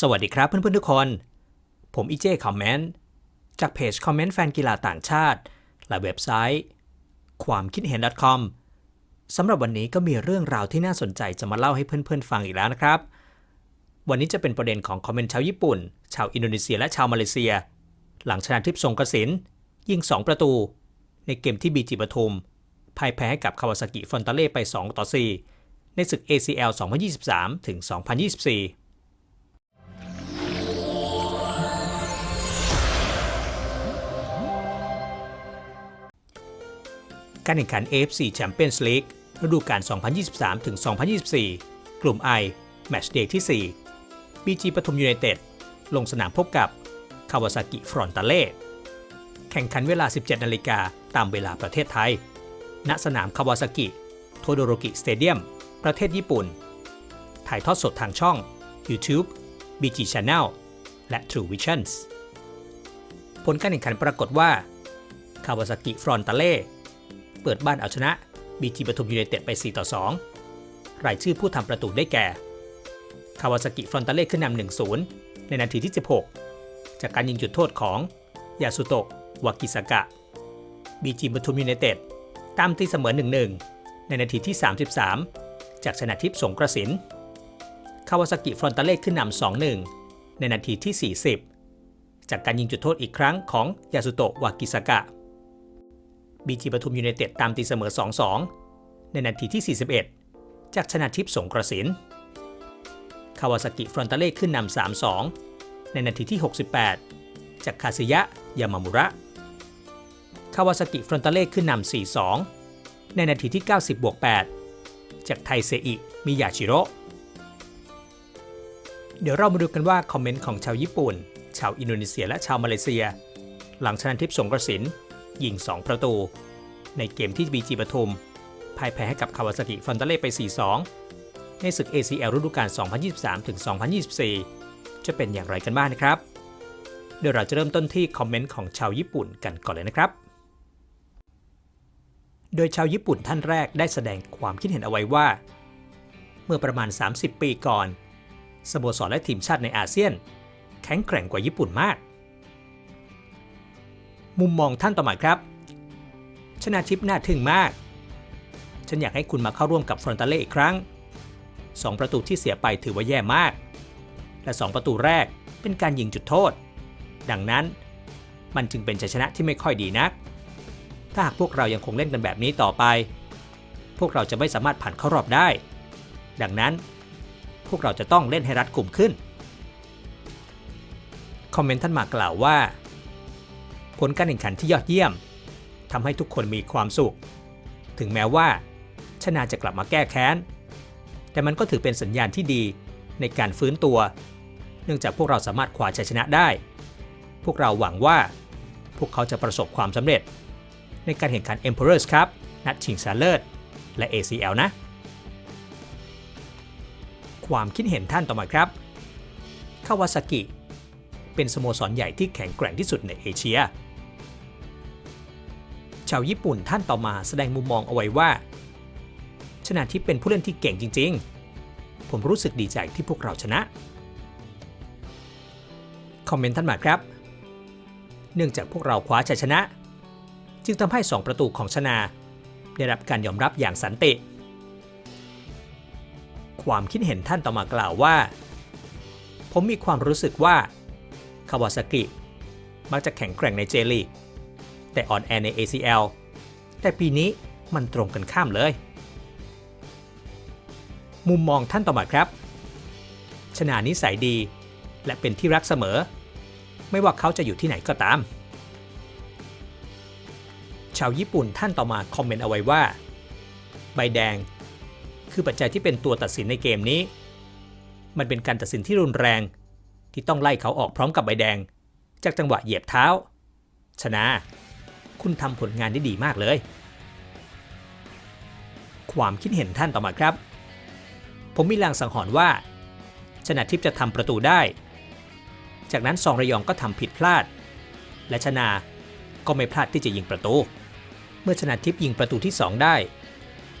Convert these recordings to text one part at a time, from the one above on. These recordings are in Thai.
สวัสดีครับเพื่อนๆทุกคน ผมอีเจคอมเมนต์จากเพจคอมเมนต์แฟนกีฬาต่างชาติ และเว็บไซต์ ความคิดเห็น .com สำหรับวันนี้ก็มีเรื่องราวที่น่าสนใจจะมาเล่าให้เพื่อนๆฟังอีกแล้วนะครับ วันนี้จะเป็นประเด็นของคอมเมนต์ชาวญี่ปุ่น ชาวอินโดนีเซียและชาวมาเลเซีย หลังชนะทิพย์สงกระสินยิง 2 ประตู ในเกมที่บีจีปทุมพ่ายแพ้ให้กับคาวาซากิฟอนตาเล่ไป 2 ต่อ 4 ในศึก ACL 2023ถึง2024 การแข่งขัน AFC Champions League ฤดูกาล 2023 ถึง 2024 กลุ่ม I แมตช์เดย์ที่ 4 BG ปทุมยูไนเต็ด ลงสนามพบกับคาวาซากิฟรอนตาเล่แข่งขันเวลา 17 นาฬิกาตามเวลาประเทศไทย ณ สนามคาวาซากิ โทโดโรกิสเตเดียม ประเทศญี่ปุ่น ถ่ายทอดสดทางช่อง YouTube BG Channel และ True Visions ผลการแข่งขันปรากฏว่าคาวาซากิฟรอนตาเล่ เปิดบ้านเอาชนะบีจีปทุมยูไนเต็ดไป 4 ต่อ 2 รายชื่อผู้ทำประตูได้แก่ คาวาซากิฟรอนตาเล่ขึ้นนำ1-0 ในนาทีที่ 16 จากการยิงจุดโทษของ ยาสุโตะวากิสากะบีจีปทุมยูไนเต็ดตามตีเสมอ 1-1 ในนาทีที่ 33 จากชนะทิพย์สงกระสิน คาวาซากิฟรอนตาเล่ขึ้นนำ2-1 ในนาทีที่ 40 จากการยิงจุดโทษอีกครั้งของยาสุโตะวากิสากะ บีจีปทุมยูไนเต็ดตามตีเสมอ 2-2 ในนาทีที่ 41 จากชนะทิพย์สงกระสินคาวาซากิฟรอนตาเล่ขึ้นนำ 3-2 ในนาทีที่ 68 จากคาซิยะ ยามามุระ คาวาซากิฟรอนตาเล่ขึ้นนำ 4-2 ในนาทีที่ 90บวก8จากไทเซอิ มิยาชิโร่ เดี๋ยวเรามาดูกันว่าคอมเมนต์ของชาวญี่ปุ่น ชาวอินโดนีเซียและชาวมาเลเซีย หลังชนะทิพย์สงกระสิน ยิง 2 ประตู ในเกมที่บีจีปทุมพ่ายแพ้ให้กับคาวาซากิฟอนตาเล่ไป 4-2 ในศึก ACL ฤดูกาล 2023-2024 จะเป็นอย่างไรกันบ้างนะครับ เดี๋ยวเราจะเริ่มต้นที่คอมเมนต์ของชาวญี่ปุ่นกันก่อนเลยนะครับ โดยชาวญี่ปุ่นท่านแรกได้แสดงความคิดเห็นเอาไว้ว่า เมื่อประมาณ 30 ปีก่อน สโมสรและทีมชาติในอาเซียน แข็งแกร่งกว่าญี่ปุ่นมาก มุมมองท่านต่อมาครับ ชนะทิพย์น่าทึ่งมาก ฉันอยากให้คุณมาเข้าร่วมกับฟรอนตาเล่อีกครั้ง 2 ประตูที่เสียไปถือว่าแย่มาก และ 2 ประตูแรกเป็นการยิงจุดโทษ ดังนั้นมันจึงเป็นชัยชนะที่ไม่ค่อยดีนัก ถ้าหากพวกเรายังคงเล่นกันแบบนี้ต่อไป พวกเราจะไม่สามารถผ่านเข้ารอบได้ ดังนั้น พวกเราจะต้องเล่นให้รัดกุมขึ้น คอมเมนต์ท่านมากล่าวว่า ผลการแข่งขันที่ยอดเยี่ยมทำให้ทุกคนมีความสุข ถึงแม้ว่าชนะจะกลับมาแก้แค้น แต่มันก็ถือเป็นสัญญาณที่ดีในการฟื้นตัว เนื่องจากพวกเราสามารถคว้าชัยชนะได้ พวกเราหวังว่าพวกเขาจะประสบความสำเร็จ ในการแข่งขัน Emperors ครับ นัดชิงชนะเลิศ และ ACL นะ ความคิดเห็นท่านต่อมาครับ คาวาซากิ เป็นสโมสรใหญ่ที่แข็งแกร่งที่สุดในเอเชีย ชาวญี่ปุ่นท่านต่อมาแสดงมุมมองเอาไว้ว่า ชนะทิพย์เป็นผู้เล่นที่เก่งจริง ๆ ผมรู้สึกดีใจที่พวกเราชนะ คอมเมนต์ท่านมาครับ เนื่องจากพวกเราคว้าชัยชนะ จึงทำให้ 2 ประตูของชนะได้รับการยอมรับอย่างสันติ ความคิดเห็นท่านต่อมากล่าวว่า ผมมีความรู้สึกว่าคาวาซากิมักจะแข็งแกร่งในเจลีก แต่อ่อนแอใน ACL แต่ปีนี้มันตรงกันข้ามเลย มุมมองท่านต่อมาครับ ชนานิสัยดี และเป็นที่รักเสมอ ไม่ว่าเขาจะอยู่ที่ไหนก็ตาม ชาวญี่ปุ่นท่านต่อมาคอมเมนต์เอาไว้ว่า ใบแดง คือปัจจัยที่เป็นตัวตัดสินในเกมนี้ มันเป็นการตัดสินที่รุนแรง ที่ต้องไล่เขาออกพร้อมกับใบแดง จากจังหวะเหยียบเท้า ชนะ คุณทำผลงานได้ดีมากเลย ความคิดเห็นท่านต่อมาครับ ผมมีลางสังหรณ์ว่าชนะทิพย์จะทำประตูได้ จากนั้นซองระยองก็ทำผิดพลาด และชนาก็ไม่พลาดที่จะยิงประตู เมื่อชนะทิพย์ยิงประตูที่ 2 ได้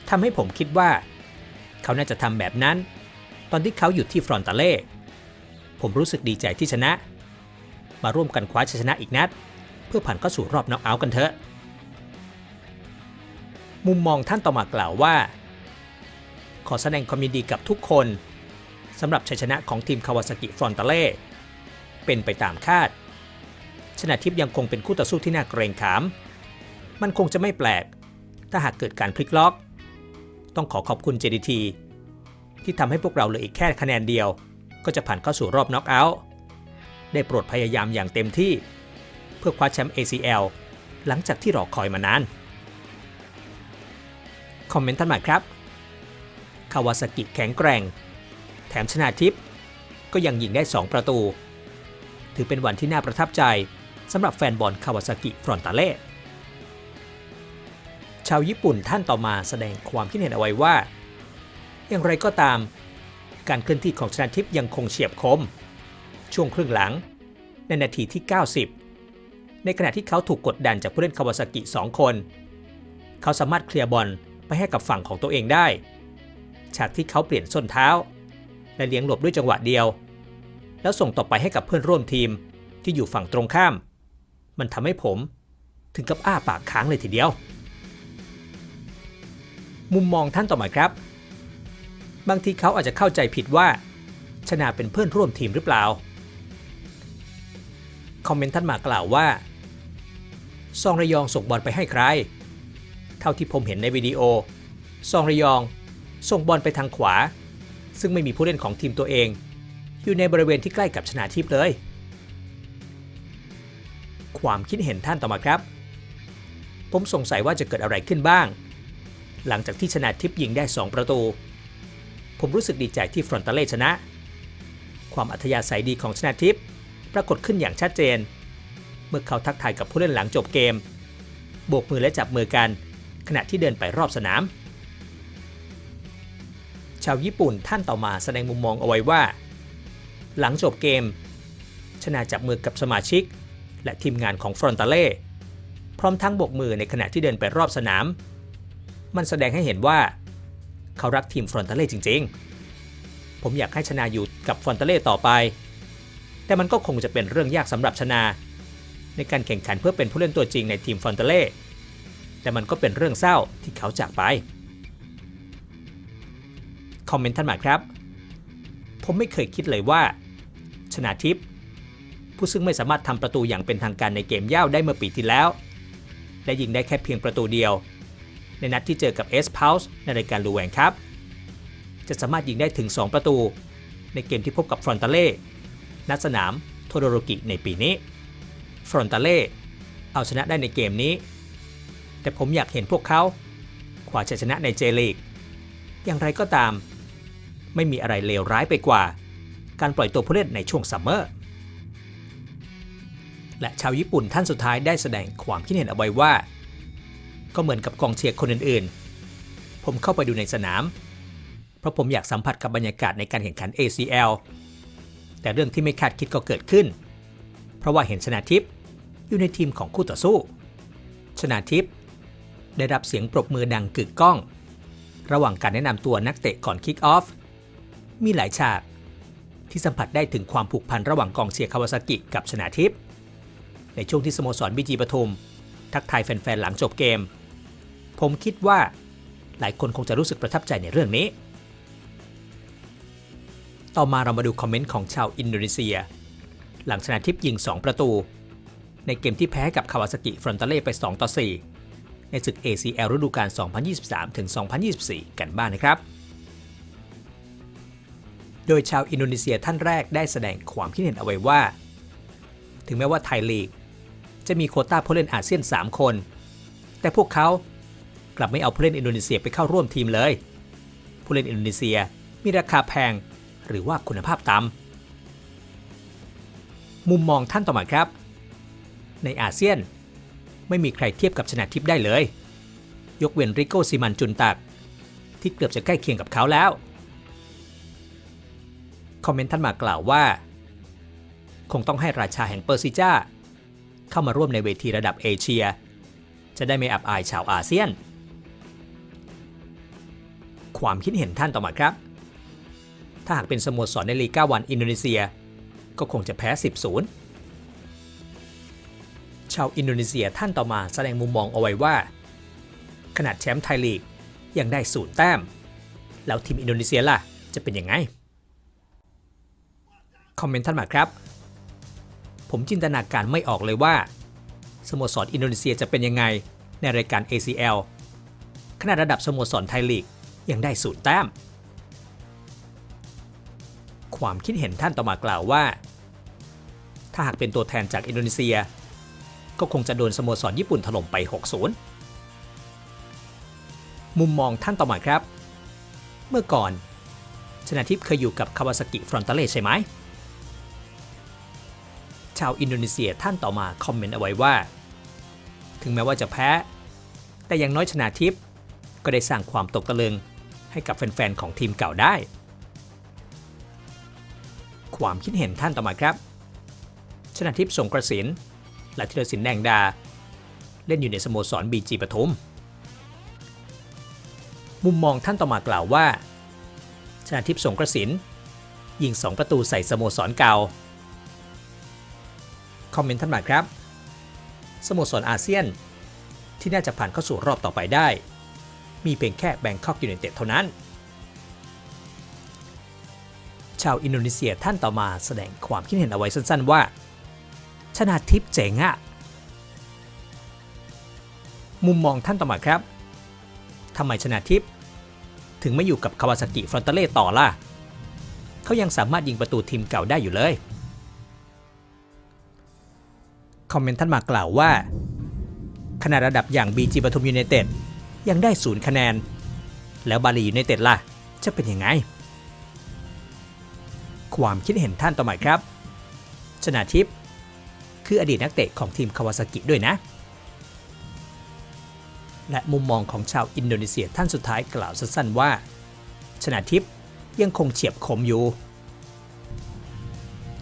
ทำให้ผมคิดว่า เขาน่าจะทำแบบนั้น ตอนที่เขาอยู่ที่ฟรอนตาเล่ ผมรู้สึกดีใจที่ชนะ มาร่วมกันคว้าชัยชนะอีกนัด เพื่อผ่านเข้าสู่รอบน็อกเอาท์กันเถอะ มุมมองท่านต่อมากล่าวว่า ขอแสดงความยินดีกับทุกคนสำหรับชัยชนะของทีมคาวาซากิฟรอนตาเล่เป็นไปตามคาด ชนะทิพย์ยังคงเป็นคู่ต่อสู้ที่น่าเกรงขาม มันคงจะไม่แปลก ถ้าหากเกิดการพลิกล็อก ต้องขอขอบคุณ JDT ที่ทำให้พวกเราเหลืออีกแค่คะแนนเดียว ก็จะผ่านเข้าสู่รอบน็อกเอาท์ได้โปรดพยายามอย่างเต็มที่ พื่อคว้าแชมป์ ACL หลังจากที่รอคอยมานาน คอมเมนต์ท่านใหม่ครับ คาวาซากิแข็งแกร่ง แถมชนะทิพย์ก็ยังยิงได้ 2 ประตู ถือเป็นวันที่น่าประทับใจสำหรับแฟนบอลคาวาซากิฟรอนตาเล่ชาวญี่ปุ่นท่านต่อมาแสดงความคิดเห็นเอาไว้ว่า อย่างไรก็ตาม การเคลื่อนที่ของชนะทิพย์ยังคงเฉียบคม ช่วงครึ่งหลัง ในนาทีที่ 90 ในขณะที่เขาถูกกดดันจากผู้เล่นคาวาซากิ2 คน เขาสามารถเคลียร์บอลไปให้กับฝั่งของตัวเองได้ ฉากที่เขาเปลี่ยนส้นเท้า และเลี้ยงหลบด้วยจังหวะเดียว แล้วส่งต่อไปให้กับเพื่อนร่วมทีมที่อยู่ฝั่งตรงข้าม มันทำให้ผมถึงกับอ้าปากค้างเลยทีเดียว มุมมองท่านต่อมาครับ บางทีเขาอาจจะเข้าใจผิดว่า ชนะเป็นเพื่อนร่วมทีมหรือเปล่า คอมเมนต์ท่านมากล่าวว่า ซองระยองส่งบอลไปให้ใคร เท่าที่ผมเห็นในวิดีโอ ซองระยองส่งบอลไปทางขวา ซึ่งไม่มีผู้เล่นของทีมตัวเอง อยู่ในบริเวณที่ใกล้กับชนะทิพย์เลย ความคิดเห็นท่านต่อมาครับ ผมสงสัยว่าจะเกิดอะไรขึ้นบ้าง หลังจากที่ชนะทิพย์ยิงได้ 2 ประตู ผมรู้สึกดีใจที่ฟรอนตาเล่ชนะ ความอัธยาศัยดีของชนะทิพย์ปรากฏขึ้นอย่างชัดเจน เมื่อเขาทักทายกับผู้เล่นหลังจบเกม โบกมือและจับมือกัน ขณะที่เดินไปรอบสนาม ชาวญี่ปุ่นท่านต่อมาแสดงมุมมองเอาไว้ว่า หลังจบเกม ชนะจับมือกับสมาชิก และทีมงานของฟรอนตาเล่พร้อมทั้งโบกมือในขณะที่เดินไปรอบสนาม มันแสดงให้เห็นว่า เขารักทีมฟรอนตาเล่จริง ๆ ผมอยากให้ชนะอยู่กับฟรอนตาเล่ต่อไป แต่มันก็คงจะเป็นเรื่องยากสำหรับชนะ ในการแข่งขันเพื่อเป็นผู้เล่นตัวจริงในทีมฟอนตาเล่ แต่มันก็เป็นเรื่องเศร้าที่เขาจากไป คอมเมนต์ท่านมาครับ ผมไม่เคยคิดเลยว่า ชนะทิพย์ผู้ซึ่งไม่สามารถทำประตูอย่างเป็นทางการในเกมย่าวได้เมื่อปีที่แล้ว และยิงได้แค่เพียงประตูเดียว ในนัดที่เจอกับเอสพาวส์ในรายการลูแวงครับ จะสามารถยิงได้ถึง 2 ประตู ในเกมที่พบกับฟรอนตาเล่ณสนามโทโดโรกิในปีนี้ ฟรอนตาเล่เอาชนะได้ในเกมนี้ แต่ผมอยากเห็นพวกเขาคว้าชัยชนะในเจลีก อย่างไรก็ตาม ไม่มีอะไรเลวร้ายไปกว่า การปล่อยตัวผู้เล่นในช่วงซัมเมอร์ และชาวญี่ปุ่นท่านสุดท้ายได้แสดงความคิดเห็นเอาไว้ว่า ก็เหมือนกับกองเชียร์คนอื่นๆ ผมเข้าไปดูในสนาม เพราะผมอยากสัมผัสกับบรรยากาศในการแข่งขัน ACL แต่เรื่องที่ไม่คาดคิดก็เกิดขึ้น เพราะว่าเห็นชนาทิพย์ อยู่ในทีมของคู่ต่อสู้ ชนาทิพย์ได้รับเสียงปรบมือดังกึกก้อง ระหว่างการแนะนำตัวนักเตะก่อนคิกออฟ มีหลายฉาก ที่สัมผัสได้ถึงความผูกพันระหว่างกองเชียร์คาวาซากิกับชนาทิพย์ในช่วงที่สโมสรบีจีปทุม ทักทายแฟนๆ หลังจบเกม ผมคิดว่าหลายคนคงจะรู้สึกประทับใจในเรื่องนี้ ต่อมาเรามาดูคอมเมนต์ของชาวอินโดนีเซีย หลังชนะทิพย์ยิง 2 ประตู ในเกมที่แพ้กับคาวาซากิฟรอนตาเล่ไป 2 ต่อ 4 ในศึก ACL ฤดูกาล 2023-2024 กันบ้างนนะครับ โดยชาวอินโดนีเซียท่านแรกได้แสดงความคิดเห็นเอาไว้ว่า ถึงแม้ว่าไทยลีก จะมีโคต้าผู้เล่นอาเซียน 3 คน แต่พวกเขากลับไม่เอาผู้เล่นอินโดนีเซียไปเข้าร่วมทีมเลย ผู้เล่นอินโดนีเซียมีราคาแพงหรือว่าคุณภาพต่ำมุมมองท่านต่อมาครับ ในอาเซียน ไม่มีใครเทียบกับชนะทิพย์ได้เลย ยกเว้นริโก้ซิมันจุนตัก ที่เกือบจะใกล้เคียงกับเขาแล้ว คอมเมนต์ท่านมากล่าวว่า คงต้องให้ราชาแห่งเปอร์ซิจ้า เข้ามาร่วมในเวทีระดับเอเชีย จะได้ไม่อับอายชาวอาเซียน ความคิดเห็นท่านต่อมาครับ ถ้าหากเป็นสโมสรในลีกาวันอินโดนีเซีย ก็คงจะแพ้ 10 0 ชาวอินโดนีเซียท่านต่อมาแสดงมุมมองเอาไว้ว่า ขนาดแชมป์ไทยลีกยังได้ศูนย์แต้ม แล้วทีมอินโดนีเซียล่ะ จะเป็นยังไง คอมเมนต์ท่านมาครับ ผมจินตนาการไม่ออกเลยว่า สโมสรอินโดนีเซียจะเป็นยังไงในรายการ ACL ขนาดระดับสโมสรไทยลีกยังได้ศูนย์แต้ม ความคิดเห็นท่านต่อมากล่าวว่า ถ้าหากเป็นตัวแทนจากอินโดนีเซีย ก็คงจะโดนสโมสรญี่ปุ่นถล่มไป 6-0 มุมมองท่านต่อมาครับ เมื่อก่อน ชนาทิพย์เคยอยู่กับคาวาซากิฟรอนตาเลใช่ไหม ชาวอินโดนีเซียท่านต่อมาคอมเมนต์เอาไว้ว่า ถึงแม้ว่าจะแพ้ แต่ย่างน้อยชนาทิพย์ก็ได้สร้างความตกตะลึงให้กับแฟนๆของทีมเก่าได้ ความคิดเห็นท่านต่อมาครับ ชนาทิพย์สงกระสิน และธีรศิลป์แดงดา เล่นอยู่ในสโมสรบีจีปทุม มุมมองท่านต่อมากล่าวว่า ชนาทิพย์สงกระสินยิง 2 ประตูใส่สโมสรเก่า คอมเมนต์ท่านมาครับ สโมสรอาเซียน ที่น่าจะผ่านเข้าสู่รอบต่อไปได้ มีเพียงแค่แบงคอกยูไนเต็ดเท่านั้น ชาวอินโดนีเซียท่านต่อมาแสดงความคิดเห็นเอาไว้สั้นๆว่า ชนาทิพย์เจ๋งอะมุมมองท่านต่อมาครับทำไมชนาทิพย์ถึงไม่อยู่กับคาวาซากิฟรอนเตเล่ต่อล่ะ เขายังสามารถยิงประตูทีมเก่าได้อยู่เลย คอมเมนต์ท่านมากล่าวว่า ขนาดระดับอย่าง BG ปทุมยูไนเต็ดยังได้ศูนย์คะแนน แล้วบาลียูไนเต็ดล่ะ จะเป็นยังไง ความคิดเห็นท่านต่อมาครับ ชนาทิพย์ คืออดีตนักเตะของทีมคาวาซากิด้วยนะ และมุมมองของชาวอินโดนีเซียท่านสุดท้ายกล่าวสั้นๆว่า ชนาทิพย์ยังคงเฉียบคมอยู่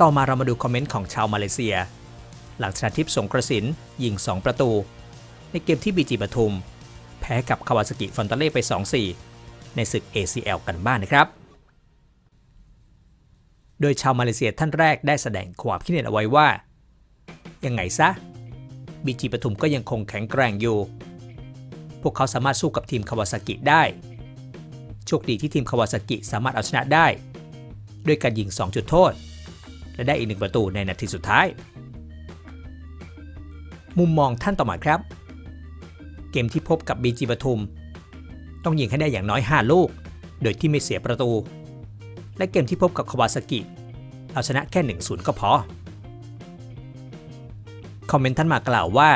ต่อมาเรามาดูคอมเมนต์ของชาวมาเลเซีย หลังชนาทิพย์สงกระสินยิง 2 ประตู ในเกมที่บีจีปทุม แพ้กับคาวาซากิฟอนตาเล่ไป 2-4 ในศึก ACL กันบ้านนะครับโดยชาวมาเลเซียท่านแรกได้แสดงความคิดเห็นเอาไว้ว่า ยังไงซะบีจีปทุมก็ยังคงแข็งแกร่งอยู่ พวกเขาสามารถสู้กับทีมคาวาซากิได้ โชคดีที่ทีมคาวาซากิสามารถเอาชนะได้ ด้วยการยิง 2 จุดโทษ และได้อีกหนึ่งประตูในนาทีสุดท้าย มุมมองท่านต่อมาครับ เกมที่พบกับบีจีปทุม ต้องยิงให้ได้อย่างน้อย 5 ลูก โดยที่ไม่เสียประตู และเกมที่พบกับคาวาซากิ เอาชนะแค่ 1-0 ก็พอ คอมเมนต์ท่านมากล่าวว่า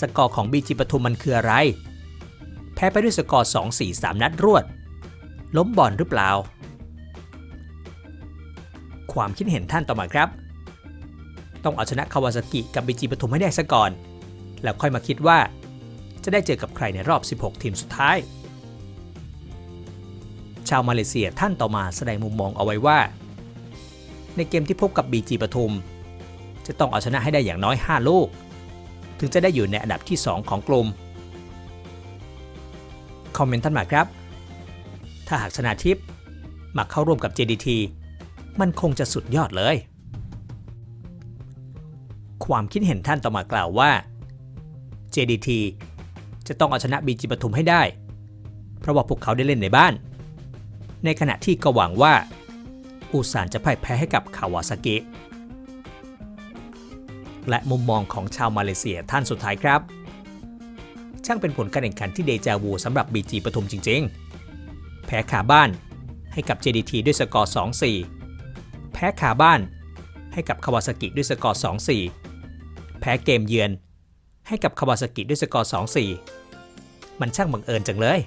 สกอร์ของบีจีปทุมมันคืออะไร แพ้ไปด้วยสกอร์ 2-4-3 นัดรวด ล้มบอลหรือเปล่า ความคิดเห็นท่านต่อมาครับ ต้องเอาชนะคาวาซากิกับบีจีปทุมให้ได้ซะก่อน แล้วค่อยมาคิดว่า จะได้เจอกับใครในรอบ 16 ทีมสุดท้าย ชาวมาเลเซียท่านต่อมาแสดงมุมมองเอาไว้ว่า ในเกมที่พบกับบีจีปทุม จะต้องเอาชนะให้ได้อย่างน้อย 5 ลูก ถึงจะได้อยู่ในอันดับที่ 2 ของกลุ่ม คอมเมนต์ท่านมาครับ ถ้าหากชนะทิพย์มาเข้าร่วมกับ JDT มันคงจะสุดยอดเลย ความคิดเห็นท่านต่อมากล่าวว่า JDT จะต้องเอาชนะบีจีปทุมให้ได้ เพราะว่าพวกเขาได้เล่นในบ้าน ในขณะที่ก็หวังว่า อูซานจะพ่ายแพ้ให้กับคาวาซากิ และมุมมองของชาวมาเลเซียท่านสุดท้ายครับ ช่างเป็นผลการแข่งขันที่เดจาวูสำหรับ BG ปทุมจริง ๆ แพ้ขาบ้านให้กับ JDT ด้วยสกอร์ 2-4 แพ้ขาบ้านให้กับคาวาซากิด้วยสกอร์ 2-4 แพ้เกมเยือนให้กับคาวาซากิด้วยสกอร์ 2-4 มันช่างบังเอิญจังเลย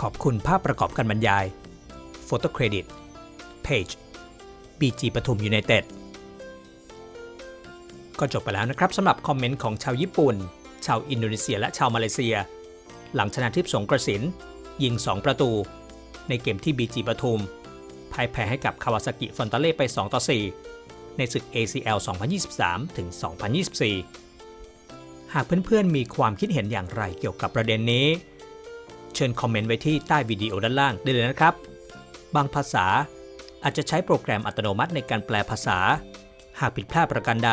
ขอบคุณภาพประกอบการบรรยาย Photo Credit Page BG ปทุมยูไนเต็ด ก็จบไปแล้วนะครับสำหรับคอมเมนต์ของชาวญี่ปุ่น ชาวอินโดนีเซีย และชาวมาเลเซีย หลังชนะทิพย์สงกระสิน ยิง 2 ประตู ในเกมที่ BG ปทุมพ่ายแพ้ให้กับคาวาซากิฟอนตาเล่ไป 2 ต่อ 4 ในศึก ACL 2023 ถึง 2024 หากเพื่อนๆ มีความคิดเห็นอย่างไรเกี่ยวกับประเด็นนี้ เชิญคอมเมนต์ไว้ที่ใต้วิดีโอด้านล่างได้เลยนะครับ บางภาษาอาจจะใช้โปรแกรมอัตโนมัติในการแปลภาษา หากผิดพลาดประการใด